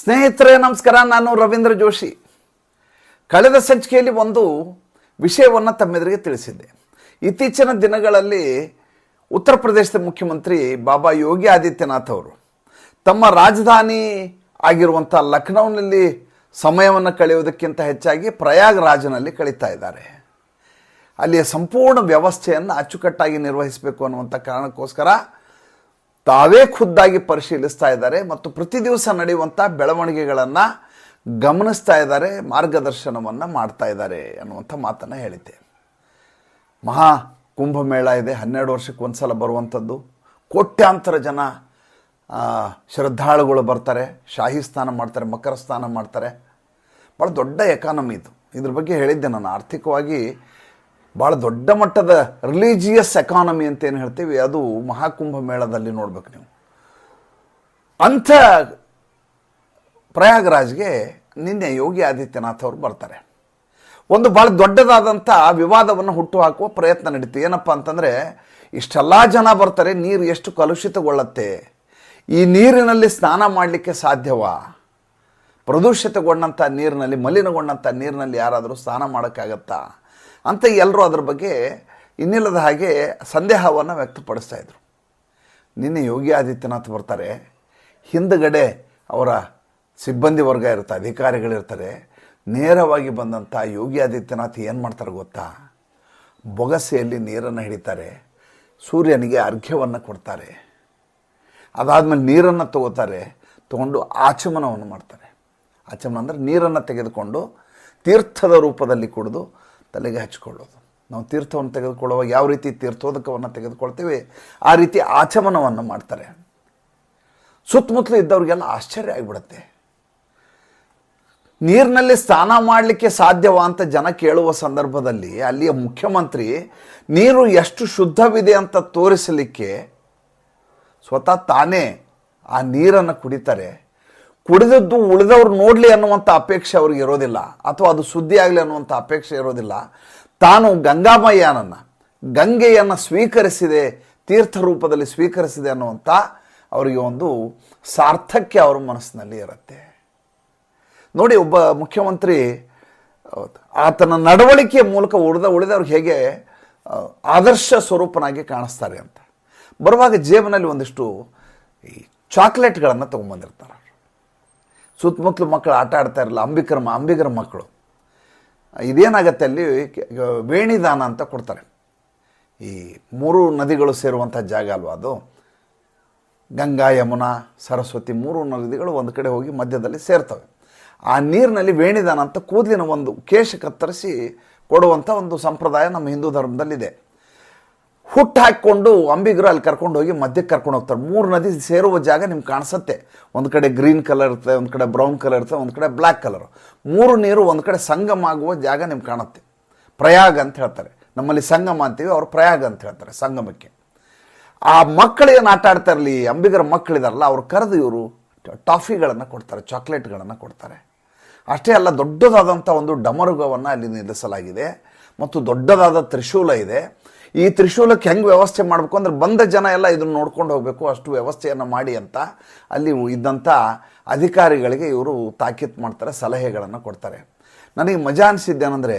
ಸ್ನೇಹಿತರೆ, ನಮಸ್ಕಾರ. ನಾನು ರವೀಂದ್ರ ಜೋಶಿ. ಕಳೆದ ಸಂಚಿಕೆಯಲ್ಲಿ ಒಂದು ವಿಷಯವನ್ನು ತಮ್ಮೆದುರಿಗೆ ತಿಳಿಸಿದ್ದೆ. ಇತ್ತೀಚಿನ ದಿನಗಳಲ್ಲಿ ಉತ್ತರ ಪ್ರದೇಶದ ಮುಖ್ಯಮಂತ್ರಿ ಬಾಬಾ ಯೋಗಿ ಆದಿತ್ಯನಾಥ್ ಅವರು ತಮ್ಮ ರಾಜಧಾನಿ ಆಗಿರುವಂಥ ಲಖನೌನಲ್ಲಿ ಸಮಯವನ್ನು ಕಳೆಯುವುದಕ್ಕಿಂತ ಹೆಚ್ಚಾಗಿ ಪ್ರಯಾಗ್ರಾಜ್ನಲ್ಲಿ ಕಳೀತಾ ಇದ್ದಾರೆ. ಅಲ್ಲಿಯ ಸಂಪೂರ್ಣ ವ್ಯವಸ್ಥೆಯನ್ನು ಅಚ್ಚುಕಟ್ಟಾಗಿ ನಿರ್ವಹಿಸಬೇಕು ಅನ್ನುವಂಥ ಕಾರಣಕ್ಕೋಸ್ಕರ ತಾವೇ ಖುದ್ದಾಗಿ ಪರಿಶೀಲಿಸ್ತಾ ಇದ್ದಾರೆ ಮತ್ತು ಪ್ರತಿ ದಿವಸ ನಡೆಯುವಂಥ ಬೆಳವಣಿಗೆಗಳನ್ನು ಗಮನಿಸ್ತಾ ಇದ್ದಾರೆ, ಮಾರ್ಗದರ್ಶನವನ್ನು ಮಾಡ್ತಾ ಇದ್ದಾರೆ ಅನ್ನುವಂಥ ಮಾತನ್ನು ಹೇಳಿದ್ದೆ. ಮಹಾ ಕುಂಭಮೇಳ ಇದೆ, ಹನ್ನೆರಡು ವರ್ಷಕ್ಕೆ ಒಂದು ಸಲ ಬರುವಂಥದ್ದು ಕೋಟ್ಯಾಂತರ ಜನ ಶ್ರದ್ಧಾಳುಗಳು ಬರ್ತಾರೆ, ಶಾಹಿ ಸ್ನಾನ ಮಾಡ್ತಾರೆ, ಮಕರ ಸ್ನಾನ ಮಾಡ್ತಾರೆ. ಭಾಳ ದೊಡ್ಡ ಎಕಾನಮಿ ಇದು. ಇದ್ರ ಬಗ್ಗೆ ಹೇಳಿದ್ದೆ ನಾನು. ಆರ್ಥಿಕವಾಗಿ ಭಾಳ ದೊಡ್ಡ ಮಟ್ಟದ ರಿಲೀಜಿಯಸ್ ಎಕಾನಮಿ ಅಂತ ಏನು ಹೇಳ್ತೀವಿ, ಅದು ಮಹಾಕುಂಭ ಮೇಳದಲ್ಲಿ ನೋಡ್ಬೇಕು ನೀವು. ಅಂಥ ಪ್ರಯಾಗರಾಜ್ಗೆ ನಿನ್ನೆ ಯೋಗಿ ಆದಿತ್ಯನಾಥ್ ಅವರು ಬರ್ತಾರೆ. ಒಂದು ಭಾಳ ದೊಡ್ಡದಾದಂಥ ವಿವಾದವನ್ನು ಹುಟ್ಟು ಹಾಕುವ ಪ್ರಯತ್ನ ನಡೀತು. ಏನಪ್ಪ ಅಂತಂದರೆ, ಇಷ್ಟೆಲ್ಲ ಜನ ಬರ್ತಾರೆ, ನೀರು ಎಷ್ಟು ಕಲುಷಿತಗೊಳ್ಳುತ್ತೆ, ಈ ನೀರಿನಲ್ಲಿ ಸ್ನಾನ ಮಾಡಲಿಕ್ಕೆ ಸಾಧ್ಯವಾ? ಪ್ರದೂಷಿತಗೊಂಡಂಥ ನೀರಿನಲ್ಲಿ, ಮಲಿನಗೊಂಡಂಥ ನೀರಿನಲ್ಲಿ ಯಾರಾದರೂ ಸ್ನಾನ ಮಾಡೋಕ್ಕಾಗತ್ತಾ? ಅಂತ ಎಲ್ಲರೂ ಅದ್ರ ಬಗ್ಗೆ ಇನ್ನಿಲ್ಲದ ಹಾಗೆ ಸಂದೇಹವನ್ನು ವ್ಯಕ್ತಪಡಿಸ್ತಾ ಇದ್ರು. ನಿನ್ನೆ ಯೋಗಿ ಆದಿತ್ಯನಾಥ್ ಬರ್ತಾರೆ. ಹಿಂದುಗಡೆ ಅವರ ಸಿಬ್ಬಂದಿ ವರ್ಗ ಇರುತ್ತೆ ಅಧಿಕಾರಿಗಳಿರ್ತಾರೆ ನೇರವಾಗಿ ಬಂದಂಥ ಯೋಗಿ ಆದಿತ್ಯನಾಥ್ ಏನು ಮಾಡ್ತಾರೆ ಗೊತ್ತಾ? ಬೊಗಸೆಯಲ್ಲಿ ನೀರನ್ನು ಹಿಡಿತಾರೆ. ಸೂರ್ಯನಿಗೆ ಅರ್ಘ್ಯವನ್ನು ಕೊಡ್ತಾರೆ. ಅದಾದಮೇಲೆ ನೀರನ್ನು ತಗೋತಾರೆ, ತಗೊಂಡು ಆಚಮನವನ್ನು ಮಾಡ್ತಾರೆ. ಆಚಮನ ಅಂದರೆ ನೀರನ್ನು ತೆಗೆದುಕೊಂಡು ತೀರ್ಥದ ರೂಪದಲ್ಲಿ ಕುಡಿದು ತಲೆಗೆ ಹಚ್ಕೊಳ್ಳೋದು. ನಾವು ತೀರ್ಥವನ್ನು ತೆಗೆದುಕೊಳ್ಳುವಾಗ ಯಾವ ರೀತಿ ತೀರ್ಥೋದಕವನ್ನು ತೆಗೆದುಕೊಳ್ತೀವಿ, ಆ ರೀತಿ ಆಚಮನವನ್ನು ಮಾಡ್ತಾರೆ. ಸುತ್ತಮುತ್ತಲು ಇದ್ದವ್ರಿಗೆಲ್ಲ ಆಶ್ಚರ್ಯ ಆಗಿಬಿಡುತ್ತೆ. ನೀರಿನಲ್ಲಿ ಸ್ನಾನ ಮಾಡಲಿಕ್ಕೆ ಸಾಧ್ಯವಾ ಅಂತ ಜನ ಕೇಳುವ ಸಂದರ್ಭದಲ್ಲಿ ಅಲ್ಲಿಯ ಮುಖ್ಯಮಂತ್ರಿ, ನೀರು ಎಷ್ಟು ಶುದ್ಧವಿದೆ ಅಂತ ತೋರಿಸಲಿಕ್ಕೆ ಸ್ವತಃ ತಾನೇ ಆ ನೀರನ್ನು ಕುಡಿತಾರೆ. ಕುಡಿದದ್ದು ಉಳಿದವ್ರು ನೋಡಲಿ ಅನ್ನುವಂಥ ಅಪೇಕ್ಷೆ ಅವ್ರಿಗೆ ಇರೋದಿಲ್ಲ, ಅಥವಾ ಅದು ಸುದ್ದಿ ಆಗಲಿ ಅನ್ನುವಂಥ ಅಪೇಕ್ಷೆ ಇರೋದಿಲ್ಲ. ತಾನು ಗಂಗಾಮಯ್ಯನನ್ನು, ಗಂಗೆಯನ್ನು ಸ್ವೀಕರಿಸಿದೆ ತೀರ್ಥ ರೂಪದಲ್ಲಿ ಸ್ವೀಕರಿಸಿದೆ ಅನ್ನುವಂಥ ಅವರಿಗೆ ಒಂದು ಸಾರ್ಥಕ್ಯ ಅವ್ರ ಮನಸ್ಸಿನಲ್ಲಿ ಇರುತ್ತೆ. ನೋಡಿ, ಒಬ್ಬ ಮುಖ್ಯಮಂತ್ರಿ, ಆತನ ನಡವಳಿಕೆಯ ಮೂಲಕ ಉಳಿದ ಉಳಿದವ್ರಿಗೆ ಹೇಗೆ, ಆದರ್ಶ ಸ್ವರೂಪನಾಗಿ ಕಾಣಿಸ್ತಾರೆ ಅಂತ. ಬರುವಾಗ ಜೇಬನಲ್ಲಿ ಒಂದಿಷ್ಟು ಈ ಚಾಕ್ಲೇಟ್ಗಳನ್ನು ತೊಗೊಂಬಂದಿರ್ತಾರೆ ಸುತ್ತಮುತ್ತಲು ಮಕ್ಕಳು ಆಟ ಆಡ್ತಾ ಇರಲ್ಲ, ಅಂಬಿಕರ ಅಂಬಿಗರ ಮಕ್ಕಳು. ಇದೇನಾಗತ್ತೆ ಅಲ್ಲಿ ವೇಣಿದಾನ ಅಂತ ಕೊಡ್ತಾರೆ. ಈ ಮೂರು ನದಿಗಳು ಸೇರುವಂಥ ಜಾಗ ಅಲ್ವಾ ಅದು? ಗಂಗಾ, ಯಮುನಾ, ಸರಸ್ವತಿ ಮೂರು ನದಿಗಳು ಒಂದು ಕಡೆ ಹೋಗಿ ಮಧ್ಯದಲ್ಲಿ ಸೇರ್ತವೆ. ಆ ನೀರಿನಲ್ಲಿ ವೇಣಿದಾನ ಅಂತ ಕೂದಲಿನ ಒಂದು ಕೇಶ ಕತ್ತರಿಸಿ ಕೊಡುವಂಥ ಒಂದು ಸಂಪ್ರದಾಯ ನಮ್ಮ ಹಿಂದೂ ಧರ್ಮದಲ್ಲಿದೆ. ಹುಟ್ಟು ಹಾಕಿಕೊಂಡು ಅಂಬಿಗರು ಅಲ್ಲಿ ಕರ್ಕೊಂಡು ಹೋಗಿ ಮಧ್ಯಕ್ಕೆ ಕರ್ಕೊಂಡು ಹೋಗ್ತಾರೆ ಮೂರು ನದಿ ಸೇರುವ ಜಾಗ ನಿಮ್ಗೆ ಕಾಣಿಸುತ್ತೆ. ಒಂದು ಕಡೆ ಗ್ರೀನ್ ಕಲರ್ ಇರ್ತದೆ ಒಂದು ಕಡೆ ಬ್ರೌನ್ ಕಲರ್ ಇರುತ್ತೆ, ಒಂದು ಕಡೆ ಬ್ಲ್ಯಾಕ್ ಕಲರ್. ಮೂರು ನೀರು ಒಂದು ಕಡೆ ಸಂಗಮ ಆಗುವ ಜಾಗ ನಿಮ್ಗೆ ಕಾಣುತ್ತೆ. ಪ್ರಯಾಗ ಅಂತ ಹೇಳ್ತಾರೆ. ನಮ್ಮಲ್ಲಿ ಸಂಗಮ ಅಂತೀವಿ, ಅವರು ಪ್ರಯಾಗ ಅಂತ ಹೇಳ್ತಾರೆ ಸಂಗಮಕ್ಕೆ. ಆ ಮಕ್ಕಳು ಏನು ಆಟ ಆಡ್ತಾರಲ್ಲಿ ಅಂಬಿಗರ ಮಕ್ಕಳಿದಾರಲ್ಲ ಅವ್ರು ಕರೆದು ಇವರು ಟಾಫಿಗಳನ್ನು ಕೊಡ್ತಾರೆ, ಚಾಕ್ಲೇಟ್ಗಳನ್ನು ಕೊಡ್ತಾರೆ. ಅಷ್ಟೇ ಅಲ್ಲ ದೊಡ್ಡದಾದಂಥ ಒಂದು ಡಮರುಗವನ್ನು ಅಲ್ಲಿ ನಿಲ್ಲಿಸಲಾಗಿದೆ. ಮತ್ತು ದೊಡ್ಡದಾದ ತ್ರಿಶೂಲ ಇದೆ. ಈ ತ್ರಿಶೂಲಕ್ಕೆ ಹೆಂಗೆ ವ್ಯವಸ್ಥೆ ಮಾಡಬೇಕು ಅಂದ್ರೆ ಬಂದ ಜನ ಎಲ್ಲ ಇದನ್ನು ನೋಡ್ಕೊಂಡು ಹೋಗಬೇಕು, ಅಷ್ಟು ವ್ಯವಸ್ಥೆಯನ್ನು ಮಾಡಿ ಅಂತ. ಅಲ್ಲಿ ಇದ್ದಂಥ ಅಧಿಕಾರಿಗಳಿಗೆ ಇವರು ತಾಕೀತ್ ಮಾಡ್ತಾರೆ, ಸಲಹೆಗಳನ್ನು ಕೊಡ್ತಾರೆ. ನನಗೆ ಮಜಾ ಅನಿಸಿದ್ದೇನೆಂದರೆ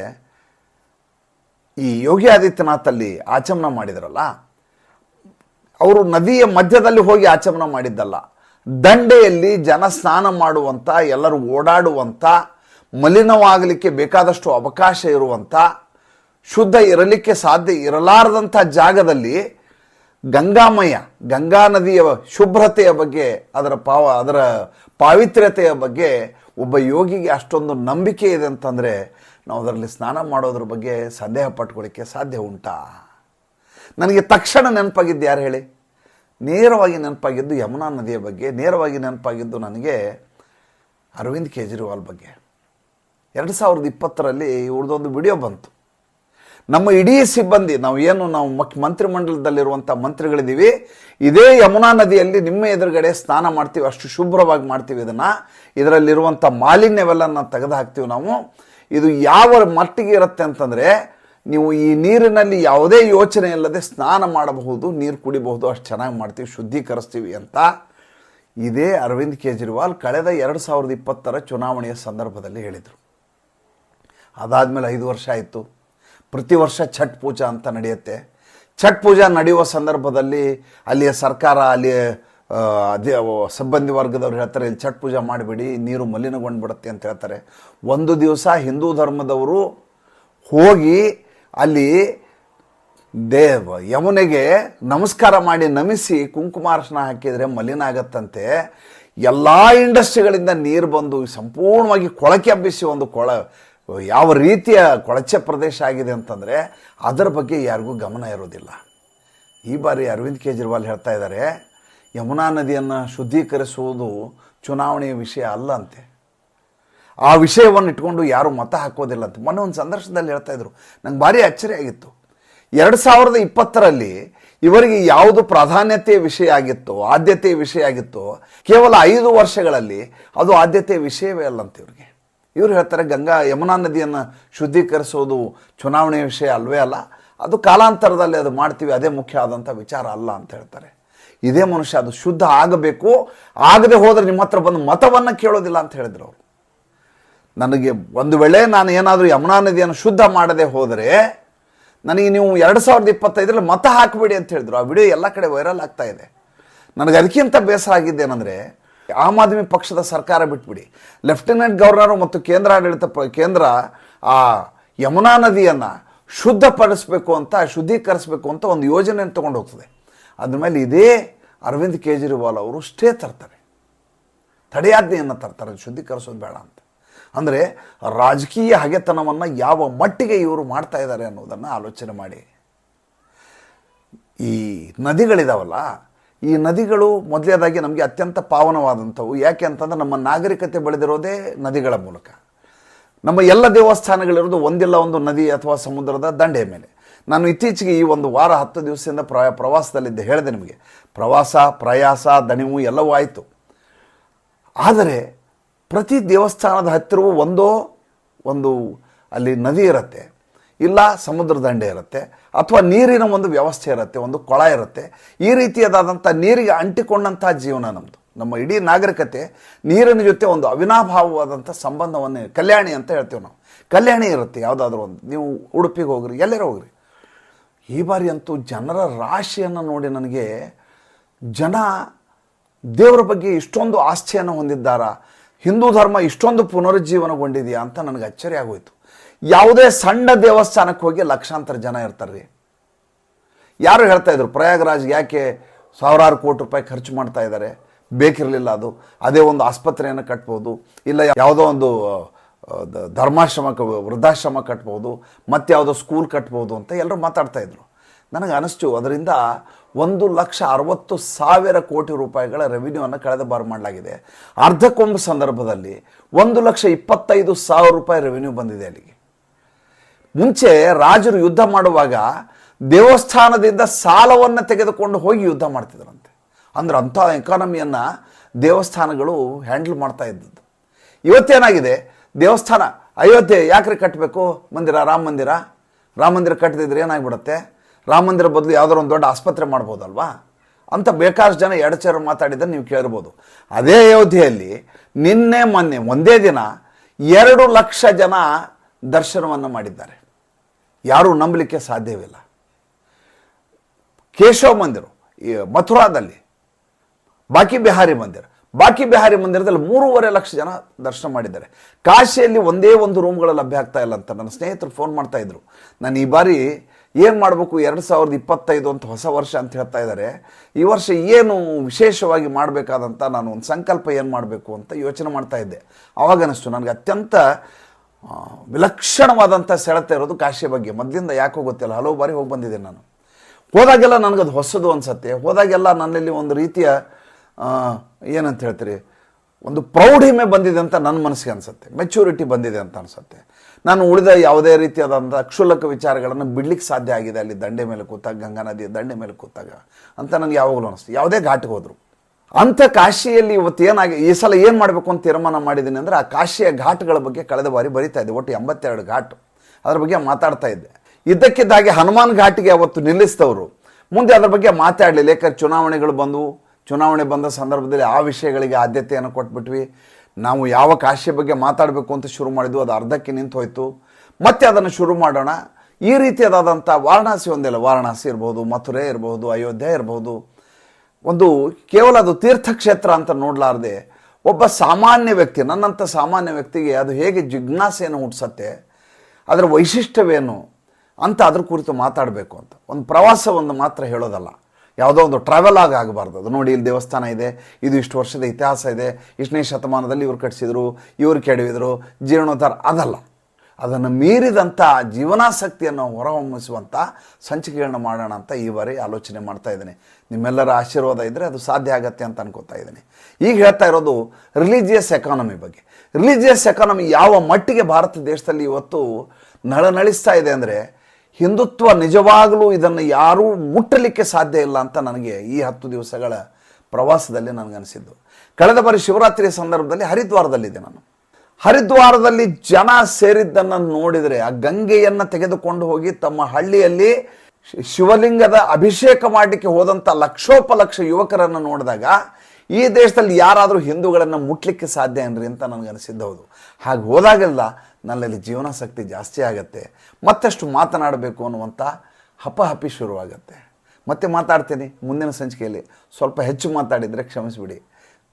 ಈ ಯೋಗಿ ಆದಿತ್ಯನಾಥಲ್ಲಿ ಆಚಮನ ಮಾಡಿದ್ರಲ್ಲ, ಅವರು ನದಿಯ ಮಧ್ಯದಲ್ಲಿ ಹೋಗಿ ಆಚಮನ ಮಾಡಿದ್ದಲ್ಲ. ದಂಡೆಯಲ್ಲಿ ಜನ ಸ್ನಾನ ಮಾಡುವಂಥ ಎಲ್ಲರೂ ಓಡಾಡುವಂಥ ಮಲಿನವಾಗಲಿಕ್ಕೆ ಬೇಕಾದಷ್ಟು ಅವಕಾಶ ಇರುವಂಥ ಶುದ್ಧ ಇರಲಿಕ್ಕೆ ಸಾಧ್ಯ ಇರಲಾರದಂಥ ಜಾಗದಲ್ಲಿ ಗಂಗಾಮಯ, ಗಂಗಾ ನದಿಯ ಶುಭ್ರತೆಯ ಬಗ್ಗೆ, ಅದರ ಪಾವ, ಅದರ ಪಾವಿತ್ರ್ಯತೆಯ ಬಗ್ಗೆ ಒಬ್ಬ ಯೋಗಿಗೆ ಅಷ್ಟೊಂದು ನಂಬಿಕೆ ಇದೆ ಅಂತಂದರೆ ನಾವು ಅದರಲ್ಲಿ ಸ್ನಾನ ಮಾಡೋದ್ರ ಬಗ್ಗೆ ಸಂದೇಹ ಪಟ್ಕೊಳ್ಳಿಕ್ಕೆ ಸಾಧ್ಯ ಉಂಟಾ? ನನಗೆ ತಕ್ಷಣ ನೆನಪಾಗಿದ್ದು ಯಾರು ಹೇಳಿ? ನೇರವಾಗಿ ನೆನಪಾಗಿದ್ದು ಯಮುನಾ ನದಿಯ ಬಗ್ಗೆ, ನೇರವಾಗಿ ನೆನಪಾಗಿದ್ದು ನನಗೆ ಅರವಿಂದ್ ಕೇಜ್ರಿವಾಲ್ ಬಗ್ಗೆ. ಎರಡು ಸಾವಿರದ ಇಪ್ಪತ್ತರಲ್ಲಿ ಇವ್ರದ್ದೊಂದು ವಿಡಿಯೋ ಬಂತು. ನಮ್ಮ ಇಡೀ ಸಿಬ್ಬಂದಿ, ನಾವು ಏನು, ನಾವು ಮಕ್, ಮಂತ್ರಿಮಂಡಲದಲ್ಲಿರುವಂಥ ಮಂತ್ರಿಗಳಿದ್ದೀವಿ, ಇದೇ ಯಮುನಾ ನದಿಯಲ್ಲಿ ನಿಮ್ಮ ಎದುರುಗಡೆ ಸ್ನಾನ ಮಾಡ್ತೀವಿ, ಅಷ್ಟು ಶುಭ್ರವಾಗಿ ಮಾಡ್ತೀವಿ ಇದನ್ನು. ಇದರಲ್ಲಿರುವಂಥ ಮಾಲಿನ್ಯವೆಲ್ಲ ನಾವು ತೆಗೆದು ಹಾಕ್ತೀವಿ ನಾವು. ಇದು ಯಾವ ಮಟ್ಟಿಗೆ ಇರುತ್ತೆ ಅಂತಂದರೆ, ನೀವು ಈ ನೀರಿನಲ್ಲಿ ಯಾವುದೇ ಯೋಚನೆ ಇಲ್ಲದೆ ಸ್ನಾನ ಮಾಡಬಹುದು, ನೀರು ಕುಡಿಬಹುದು, ಅಷ್ಟು ಚೆನ್ನಾಗಿ ಮಾಡ್ತೀವಿ, ಶುದ್ಧೀಕರಿಸ್ತೀವಿ ಅಂತ. ಇದೇ ಅರವಿಂದ್ ಕೇಜ್ರಿವಾಲ್ ಕಳೆದ ಎರಡು ಸಾವಿರದ ಇಪ್ಪತ್ತರ ಚುನಾವಣೆಯ ಸಂದರ್ಭದಲ್ಲಿ ಹೇಳಿದರು. ಅದಾದಮೇಲೆ ಐದು ವರ್ಷ ಆಯಿತು. ಪ್ರತಿ ವರ್ಷ ಛಟ್ ಪೂಜಾ ಅಂತ ನಡೆಯುತ್ತೆ. ಛಟ್ ಪೂಜಾ ನಡೆಯುವ ಸಂದರ್ಭದಲ್ಲಿ ಅಲ್ಲಿಯ ಸರ್ಕಾರ ಅಲ್ಲಿಯ ಆ, ಅದೇ ಸಿಬ್ಬಂದಿ ವರ್ಗದವ್ರು ಹೇಳ್ತಾರೆ ಇಲ್ಲಿ ಛಟ್ ಪೂಜಾ ಮಾಡಿಬಿಡಿ ನೀರು ಮಲಿನಗೊಂಡ್ಬಿಡುತ್ತೆ ಅಂತ ಹೇಳ್ತಾರೆ. ಒಂದು ದಿವಸ ಹಿಂದೂ ಧರ್ಮದವರು ಹೋಗಿ ಅಲ್ಲಿ ದೇವ ಯಮುನೆಗೆ ನಮಸ್ಕಾರ ಮಾಡಿ ನಮಿಸಿ ಕುಂಕುಮಾರ್ಶನ ಹಾಕಿದರೆ ಮಲಿನ ಆಗತ್ತಂತೆ. ಎಲ್ಲ ಇಂಡಸ್ಟ್ರಿಗಳಿಂದ ನೀರು ಬಂದು ಸಂಪೂರ್ಣವಾಗಿ ಕೊಳಕೆ ಹಬ್ಬಿಸಿ ಒಂದು ಕೊಳ ಯಾವ ರೀತಿಯ ಕೊಳಚೆ ಪ್ರದೇಶ ಆಗಿದೆ ಅಂತಂದರೆ ಅದರ ಬಗ್ಗೆ ಯಾರಿಗೂ ಗಮನ ಇರೋದಿಲ್ಲ. ಈ ಬಾರಿ ಅರವಿಂದ್ ಕೇಜ್ರಿವಾಲ್ ಹೇಳ್ತಾ ಇದ್ದಾರೆ, ಯಮುನಾ ನದಿಯನ್ನು ಶುದ್ಧೀಕರಿಸುವುದು ಚುನಾವಣೆಯ ವಿಷಯ ಅಲ್ಲ ಅಂತೆ. ಆ ವಿಷಯವನ್ನು ಇಟ್ಕೊಂಡು ಯಾರು ಮತ ಹಾಕೋದಿಲ್ಲ ಅಂತ. ಮೊನ್ನೆ ಒಂದು ಸಂದರ್ಶನದಲ್ಲಿ ಹೇಳ್ತಾ ಇದ್ರು, ನಂಗೆ ಭಾರಿ ಅಚ್ಚರಿ ಆಗಿತ್ತು. ಎರಡು ಸಾವಿರದ ಇಪ್ಪತ್ತರಲ್ಲಿ ಇವರಿಗೆ ಯಾವುದು ಪ್ರಾಧಾನ್ಯತೆಯ ವಿಷಯ ಆಗಿತ್ತೋ ಆದ್ಯತೆಯ ವಿಷಯ ಆಗಿತ್ತೋ, ಕೇವಲ ಐದು ವರ್ಷಗಳಲ್ಲಿ ಅದು ಆದ್ಯತೆಯ ವಿಷಯವೇ ಅಲ್ಲಂತೆ ಇವ್ರಿಗೆ. ಇವ್ರು ಹೇಳ್ತಾರೆ, ಗಂಗಾ, ಯಮುನಾ ನದಿಯನ್ನು ಶುದ್ಧೀಕರಿಸೋದು ಚುನಾವಣೆಯ ವಿಷಯ ಅಲ್ವೇ ಅಲ್ಲ, ಅದು ಕಾಲಾಂತರದಲ್ಲಿ ಅದು ಮಾಡ್ತೀವಿ, ಅದೇ ಮುಖ್ಯ ಆದಂಥ ವಿಚಾರ ಅಲ್ಲ ಅಂತ ಹೇಳ್ತಾರೆ. ಇದೇ ಮನುಷ್ಯ ಅದು ಶುದ್ಧ ಆಗಬೇಕು, ಆಗದೆ ಹೋದರೆ ನಿಮ್ಮ ಹತ್ರ ಬಂದು ಮತವನ್ನು ಕೇಳೋದಿಲ್ಲ ಅಂತ ಹೇಳಿದ್ರು ಅವರು. ನನಗೆ ಒಂದು ವೇಳೆ ನಾನು ಏನಾದರೂ ಯಮುನಾ ನದಿಯನ್ನು ಶುದ್ಧ ಮಾಡದೆ ಹೋದರೆ, ನನಗೆ ನೀವು ಎರಡು ಸಾವಿರದ ಇಪ್ಪತ್ತೈದರಲ್ಲಿ ಮತ ಹಾಕಬೇಡಿ ಅಂತ ಹೇಳಿದ್ರು. ಆ ವಿಡಿಯೋ ಎಲ್ಲ ಕಡೆ ವೈರಲ್ ಆಗ್ತಾ ಇದೆ. ನನಗೆ ಅದಕ್ಕಿಂತ ಬೇಸರ ಆಗಿದ್ದೇನೆಂದರೆ ಆಮ್ ಆದ್ಮಿ ಪಕ್ಷದ ಸರ್ಕಾರ ಬಿಟ್ಬಿಡಿ. ಲೆಫ್ಟಿನೆಂಟ್ ಗವರ್ನರು ಮತ್ತು ಕೇಂದ್ರ ಆಡಳಿತ ಕೇಂದ್ರ, ಆ ಯಮುನಾ ನದಿಯನ್ನು ಶುದ್ಧಪಡಿಸಬೇಕು ಅಂತ, ಶುದ್ಧೀಕರಿಸಬೇಕು ಅಂತ ಒಂದು ಯೋಜನೆಯನ್ನು ತಗೊಂಡು ಹೋಗ್ತದೆ. ಅದ್ರ ಮೇಲೆ ಇದೇ ಅರವಿಂದ್ ಕೇಜ್ರಿವಾಲ್ ಅವರು ಸ್ಟೇ ತರ್ತಾರೆ. ತಡೆಯಾಜ್ಞೆಯನ್ನು ತರ್ತಾರೆ ಶುದ್ಧೀಕರಿಸೋದು ಬೇಡ ಅಂತ. ಅಂದರೆ ರಾಜಕೀಯ ಹಗೆತನವನ್ನು ಯಾವ ಮಟ್ಟಿಗೆ ಇವರು ಮಾಡ್ತಾ ಇದ್ದಾರೆ ಅನ್ನೋದನ್ನು ಆಲೋಚನೆ ಮಾಡಿ. ಈ ನದಿಗಳಿದಾವಲ್ಲ ಈ ನದಿಗಳು ಮೊದಲೇದಾಗಿ ನಮಗೆ ಅತ್ಯಂತ ಪಾವನವಾದಂಥವು. ಯಾಕೆ ಅಂತಂದ್ರೆ ನಮ್ಮ ನಾಗರಿಕತೆ ಬೆಳೆದಿರೋದೇ ನದಿಗಳ ಮೂಲಕ. ನಮ್ಮ ಎಲ್ಲ ದೇವಸ್ಥಾನಗಳಿರೋದು ಒಂದಿಲ್ಲ ಒಂದು ನದಿ ಅಥವಾ ಸಮುದ್ರದ ದಂಡೆಯ ಮೇಲೆ. ನಾನು ಇತ್ತೀಚೆಗೆ ಈ ಒಂದು ವಾರ ಹತ್ತು ದಿವಸದಿಂದ ಪ್ರ ಪ್ರವಾಸದಲ್ಲಿದ್ದೆ. ಹೇಳಿದೆ ನಿಮಗೆ, ಪ್ರವಾಸ, ಪ್ರಯಾಸ, ದಣಿವು ಎಲ್ಲವೂ ಆಯಿತು. ಆದರೆ ಪ್ರತಿ ದೇವಸ್ಥಾನದ ಹತ್ತಿರವೂ ಒಂದೋ ಒಂದು ಅಲ್ಲಿ ನದಿ ಇರುತ್ತೆ. ಇಲ್ಲ ಸಮುದ್ರ ದಂಡೆ ಇರುತ್ತೆ, ಅಥವಾ ನೀರಿನ ಒಂದು ವ್ಯವಸ್ಥೆ ಇರುತ್ತೆ, ಒಂದು ಕೊಳ ಇರುತ್ತೆ. ಈ ರೀತಿಯಾದಂಥ ನೀರಿಗೆ ಅಂಟಿಕೊಂಡಂಥ ಜೀವನ ನಮ್ಮದು ನಮ್ಮ ಇಡೀ ನಾಗರಿಕತೆ ನೀರಿನ ಜೊತೆ ಒಂದು ಅವಿನಾಭಾವವಾದಂಥ ಸಂಬಂಧವನ್ನು, ಕಲ್ಯಾಣಿ ಅಂತ ಹೇಳ್ತೀವಿ ನಾವು. ಕಲ್ಯಾಣಿ ಇರುತ್ತೆ, ಯಾವುದಾದ್ರೂ ಒಂದು. ನೀವು ಉಡುಪಿಗೆ ಹೋಗ್ರಿ ಎಲ್ಲರೂ ಹೋಗ್ರಿ. ಈ ಬಾರಿ ಅಂತೂ ಜನರ ರಾಶಿಯನ್ನು ನೋಡಿ ನನಗೆ ಜನ ದೇವರ ಬಗ್ಗೆ ಇಷ್ಟೊಂದು ಆಸ್ಥೆಯನ್ನು ಹೊಂದಿದ್ದಾರಾ, ಹಿಂದೂ ಧರ್ಮ ಇಷ್ಟೊಂದು ಪುನರುಜ್ಜೀವನಗೊಂಡಿದೆಯಾ ಅಂತ ನನಗೆ ಅಚ್ಚರಿ ಆಗೋಯ್ತು ಯಾವುದೇ ಸಣ್ಣ ದೇವಸ್ಥಾನಕ್ಕೆ ಹೋಗಿ ಲಕ್ಷಾಂತರ ಜನ ಇರ್ತಾರೆ ಯಾರು ಹೇಳ್ತಾ ಇದ್ರು, ಪ್ರಯಾಗರಾಜ್ ಯಾಕೆ ಸಾವಿರಾರು ಕೋಟಿ ರೂಪಾಯಿ ಖರ್ಚು ಮಾಡ್ತಾ ಇದ್ದಾರೆ ಬೇಕಿರಲಿಲ್ಲ ಅದು. ಅದೇ ಒಂದು ಆಸ್ಪತ್ರೆಯನ್ನು ಕಟ್ಬೋದು, ಇಲ್ಲ ಯಾವುದೋ ಒಂದು ಧರ್ಮಾಶ್ರಮ ವೃದ್ಧಾಶ್ರಮ ಕಟ್ಬೋದು, ಮತ್ತೆ ಯಾವುದೋ ಸ್ಕೂಲ್ ಕಟ್ಬೋದು ಅಂತ ಎಲ್ಲರೂ ಮಾತಾಡ್ತಾ ಇದ್ರು. ನನಗೆ ಅನಿಸ್ತು, ಅದರಿಂದ ಒಂದು ಲಕ್ಷ ಅರವತ್ತು ಸಾವಿರ ಕೋಟಿ ರೂಪಾಯಿಗಳ ರೆವಿನ್ಯೂವನ್ನು ಕಳೆದ ಬಾರಿ ಮಾಡಲಾಗಿದೆ. ಅರ್ಧ ಕೊಂಬು ಸಂದರ್ಭದಲ್ಲಿ ಒಂದು ಲಕ್ಷ ಇಪ್ಪತ್ತೈದು ಸಾವಿರ ರೂಪಾಯಿ ರೆವಿನ್ಯೂ ಬಂದಿದೆ ಅಲ್ಲಿಗೆ. ಮುಂಚೆ ರಾಜರು ಯುದ್ಧ ಮಾಡುವಾಗ ದೇವಸ್ಥಾನದಿಂದ ಸಾಲವನ್ನು ತೆಗೆದುಕೊಂಡು ಹೋಗಿ ಯುದ್ಧ ಮಾಡ್ತಿದ್ರಂತೆ. ಅಂದ್ರೆ ಅಂಥ ಎಕಾನಮಿಯನ್ನು ದೇವಸ್ಥಾನಗಳು ಹ್ಯಾಂಡಲ್ ಮಾಡ್ತಾ ಇದ್ದದ್ದು. ಇವತ್ತೇನಾಗಿದೆ? ದೇವಸ್ಥಾನ, ಅಯೋಧ್ಯೆ ಯಾಕ್ರಿ ಕಟ್ಟಬೇಕು ಮಂದಿರ, ರಾಮ ಮಂದಿರ? ರಾಮ ಮಂದಿರ ಕಟ್ಟದಿದ್ರೆ ಏನಾಗ್ಬಿಡುತ್ತೆ? ರಾಮ ಮಂದಿರ ಬದಲು ಯಾವುದೋ ಒಂದು ದೊಡ್ಡ ಆಸ್ಪತ್ರೆ ಮಾಡ್ಬೋದಲ್ವಾ? ಅಂತ ಬೇಕಾದಷ್ಟು ಜನ ಎಡಚೇರು ಮಾತಾಡಿದ್ದನ್ನು ನೀವು ಕೇಳ್ಬೋದು. ಅದೇ ಅಯೋಧ್ಯೆಯಲ್ಲಿ ನಿನ್ನೆ ಮೊನ್ನೆ, ಒಂದೇ ದಿನ ಎರಡು ಲಕ್ಷ ಜನ ದರ್ಶನವನ್ನು ಮಾಡಿದ್ದಾರೆ. ಯಾರೂ ನಂಬಲಿಕ್ಕೆ ಸಾಧ್ಯವಿಲ್ಲ. ಕೇಶವ ಮಂದಿರ ಮಥುರಾದಲ್ಲಿ, ಬಾಕಿ ಬಿಹಾರಿ ಮಂದಿರ. ಬಾಕಿ ಬಿಹಾರಿ ಮಂದಿರದಲ್ಲಿ ಮೂರುವರೆ ಲಕ್ಷ ಜನ ದರ್ಶನ ಮಾಡಿದ್ದಾರೆ. ಕಾಶಿಯಲ್ಲಿ ಒಂದೇ ಒಂದು ರೂಮ್ಗಳು ಲಭ್ಯ ಆಗ್ತಾ ಇಲ್ಲ ಅಂತ ನನ್ನ ಸ್ನೇಹಿತರು ಫೋನ್ ಮಾಡ್ತಾ ಇದ್ರು. ನಾನು ಈ ಬಾರಿ ಏನು ಮಾಡಬೇಕು, ಎರಡು ಸಾವಿರದ ಇಪ್ಪತ್ತೈದು ಅಂತ ಹೊಸ ವರ್ಷ ಅಂತ ಹೇಳ್ತಾ ಇದ್ದಾರೆ. ಈ ವರ್ಷ ಏನು ವಿಶೇಷವಾಗಿ ಮಾಡಬೇಕಾದಂಥ ನಾನು ಒಂದು ಸಂಕಲ್ಪ ಏನು ಮಾಡಬೇಕು ಅಂತ ಯೋಚನೆ ಮಾಡ್ತಾ ಇದ್ದೆ. ಅವಾಗ ನನಗೆ ಅತ್ಯಂತ ವಿಲಕ್ಷಣವಾದಂಥ ಸೆಳೆತ ಇರೋದು ಕಾಶಿ ಬಗ್ಗೆ. ಮೊದಲಿಂದ ಯಾಕೋ ಗೊತ್ತಿಲ್ಲ. ಹಲವು ಬಾರಿ ಹೋಗಿ ಬಂದಿದ್ದೀನಿ ನಾನು. ಹೋದಾಗೆಲ್ಲ ನನಗದು ಹೊಸದು ಅನಿಸತ್ತೆ. ಹೋದಾಗೆಲ್ಲ ನನ್ನಲ್ಲಿ ಒಂದು ರೀತಿಯ ಏನಂತ ಹೇಳ್ತೀರಿ, ಒಂದು ಪ್ರೌಢಿಮೆ ಬಂದಿದೆ ಅಂತ ನನ್ನ ಮನಸ್ಸಿಗೆ ಅನಿಸುತ್ತೆ. ಮೆಚ್ಯೂರಿಟಿ ಬಂದಿದೆ ಅಂತ ಅನಿಸುತ್ತೆ. ನಾನು ಉಳಿದ ಯಾವುದೇ ರೀತಿಯಾದಂಥ ಕ್ಷುಲ್ಲಕ ವಿಚಾರಗಳನ್ನು ಬಿಡ್ಲಿಕ್ಕೆ ಸಾಧ್ಯ ಆಗಿದೆ ಅಲ್ಲಿ ದಂಡೆ ಮೇಲೆ ಕೂತಾಗ, ಗಂಗಾ ನದಿಯ ದಂಡೆ ಮೇಲೆ ಕೂತಾಗ ಅಂತ ನನಗೆ ಯಾವಾಗಲೂ ಅನಿಸ್ತು. ಯಾವುದೇ ಘಾಟಿಗೆ ಹೋದರು. ಅಂಥ ಕಾಶಿಯಲ್ಲಿ ಇವತ್ತು ಏನಾಗಿ, ಈ ಸಲ ಏನು ಮಾಡಬೇಕು ಅಂತ ತೀರ್ಮಾನ ಮಾಡಿದ್ದೀನಿ ಅಂದರೆ ಆ ಕಾಶಿಯ ಘಾಟ್ಗಳ ಬಗ್ಗೆ ಕಳೆದ ಬಾರಿ ಬರಿತಾ ಇದ್ದೆ, ಒಟ್ಟು ಎಂಬತ್ತೆರಡು ಘಾಟ್. ಅದ್ರ ಬಗ್ಗೆ ಮಾತಾಡ್ತಾ ಇದ್ದೆ. ಇದ್ದಕ್ಕಿದ್ದಾಗೆ ಹನುಮಾನ್ ಘಾಟಿಗೆ ಅವತ್ತು ನಿಲ್ಲಿಸಿದವರು. ಮುಂದೆ ಅದರ ಬಗ್ಗೆ ಮಾತಾಡಲಿಲ್ಲ. ಯಾಕಂದ್ರೆ ಚುನಾವಣೆಗಳು ಬಂದವು. ಚುನಾವಣೆ ಬಂದ ಸಂದರ್ಭದಲ್ಲಿ ಆ ವಿಷಯಗಳಿಗೆ ಆದ್ಯತೆಯನ್ನು ಕೊಟ್ಬಿಟ್ವಿ. ನಾವು ಯಾವ ಕಾಶಿಯ ಬಗ್ಗೆ ಮಾತಾಡಬೇಕು ಅಂತ ಶುರು ಮಾಡಿದ್ವು. ಅದು ಅರ್ಧಕ್ಕೆ ನಿಂತು ಹೋಯಿತು. ಮತ್ತೆ ಅದನ್ನು ಶುರು ಮಾಡೋಣ. ಈ ರೀತಿಯಾದಂಥ ವಾರಣಾಸಿ ಒಂದಿಲ್ಲ. ವಾರಣಾಸಿ ಇರ್ಬೋದು, ಮಥುರೆ ಇರ್ಬೋದು, ಅಯೋಧ್ಯೆ ಇರ್ಬೋದು. ಒಂದು ಕೇವಲ ಅದು ತೀರ್ಥಕ್ಷೇತ್ರ ಅಂತ ನೋಡಲಾರ್ದೆ ಒಬ್ಬ ಸಾಮಾನ್ಯ ವ್ಯಕ್ತಿ, ನನ್ನಂಥ ಸಾಮಾನ್ಯ ವ್ಯಕ್ತಿಗೆ ಅದು ಹೇಗೆ ಜಿಜ್ಞಾಸೆಯನ್ನು ಹುಟ್ಟಿಸತ್ತೆ ಅದರ ವೈಶಿಷ್ಟ್ಯವೇನು ಅಂತ ಅದ್ರ ಕುರಿತು ಮಾತಾಡಬೇಕು ಅಂತ. ಒಂದು ಪ್ರವಾಸವನ್ನು ಮಾತ್ರ ಹೇಳೋದಲ್ಲ. ಯಾವುದೋ ಒಂದು ಟ್ರಾವೆಲ್ ಆಗಿ ಆಗಬಾರ್ದು. ಅದು ನೋಡಿ ಇಲ್ಲಿ ದೇವಸ್ಥಾನ ಇದೆ, ಇದು ಇಷ್ಟು ವರ್ಷದ ಇತಿಹಾಸ ಇದೆ, ಇಷ್ಟನೇ ಶತಮಾನದಲ್ಲಿ ಇವ್ರು ಕಟ್ಟಿಸಿದ್ರು ಇವ್ರು ಕೆಡವಿದ್ರು, ಜೀರ್ಣೋದ್ಧಾರ, ಅದಲ್ಲ. ಅದನ್ನು ಮೀರಿದಂಥ ಜೀವನಾಸಕ್ತಿಯನ್ನು ಹೊರಹೊಮ್ಮಿಸುವಂಥ ಸಂಚಿಕೆಗಳನ್ನ ಮಾಡೋಣ ಅಂತ ಈ ಬಾರಿ ಆಲೋಚನೆ ಮಾಡ್ತಾ ಇದ್ದೀನಿ. ನಿಮ್ಮೆಲ್ಲರ ಆಶೀರ್ವಾದ ಇದ್ದರೆ ಅದು ಸಾಧ್ಯ ಆಗತ್ತೆ ಅಂತ ಅನ್ಕೋತಾ ಇದ್ದೀನಿ. ಈಗ ಹೇಳ್ತಾ ಇರೋದು ರಿಲಿಜಿಯಸ್ ಎಕಾನಮಿ ಬಗ್ಗೆ. ರಿಲಿಜಿಯಸ್ ಎಕಾನಮಿ ಯಾವ ಮಟ್ಟಿಗೆ ಭಾರತ ದೇಶದಲ್ಲಿ ಇವತ್ತು ನಳನಳಿಸ್ತಾ ಇದೆ ಅಂದರೆ ಹಿಂದುತ್ವ ನಿಜವಾಗಲೂ ಇದನ್ನು ಯಾರೂ ಮುಟ್ಟಲಿಕ್ಕೆ ಸಾಧ್ಯ ಇಲ್ಲ ಅಂತ ನನಗೆ ಈ ಹತ್ತು ದಿವಸಗಳ ಪ್ರವಾಸದಲ್ಲಿ ನನಗನ್ನಿಸಿದ್ದು ಕಳೆದ ಬಾರಿ ಶಿವರಾತ್ರಿಯ ಸಂದರ್ಭದಲ್ಲಿ ಹರಿದ್ವಾರದಲ್ಲಿದೆ ನಾನು. ಹರಿದ್ವಾರದಲ್ಲಿ ಜನ ಸೇರಿದ್ದನ್ನು ನೋಡಿದರೆ ಆ ಗಂಗೆಯನ್ನು ತೆಗೆದುಕೊಂಡು ಹೋಗಿ ತಮ್ಮ ಹಳ್ಳಿಯಲ್ಲಿ ಶಿವಲಿಂಗದ ಅಭಿಷೇಕ ಮಾಡಲಿಕ್ಕೆ ಹೋದಂಥ ಲಕ್ಷೋಪಲಕ್ಷ ಯುವಕರನ್ನು ನೋಡಿದಾಗ ಈ ದೇಶದಲ್ಲಿ ಯಾರಾದರೂ ಹಿಂದೂಗಳನ್ನು ಮುಟ್ಲಿಕ್ಕೆ ಸಾಧ್ಯ ಏನ್ರಿ ಅಂತ ನನಗೆ ಹೌದು. ಹಾಗೆ ಹೋದಾಗೆಲ್ಲ ನನ್ನಲ್ಲಿ ಜೀವನಾಸಕ್ತಿ ಜಾಸ್ತಿ ಆಗತ್ತೆ. ಮತ್ತಷ್ಟು ಮಾತನಾಡಬೇಕು ಅನ್ನುವಂಥ ಹಪಹಪಿ ಶುರುವಾಗತ್ತೆ. ಮತ್ತೆ ಮಾತಾಡ್ತೀನಿ ಮುಂದಿನ ಸಂಚಿಕೆಯಲ್ಲಿ. ಸ್ವಲ್ಪ ಹೆಚ್ಚು ಮಾತಾಡಿದರೆ ಕ್ಷಮಿಸಿಬಿಡಿ.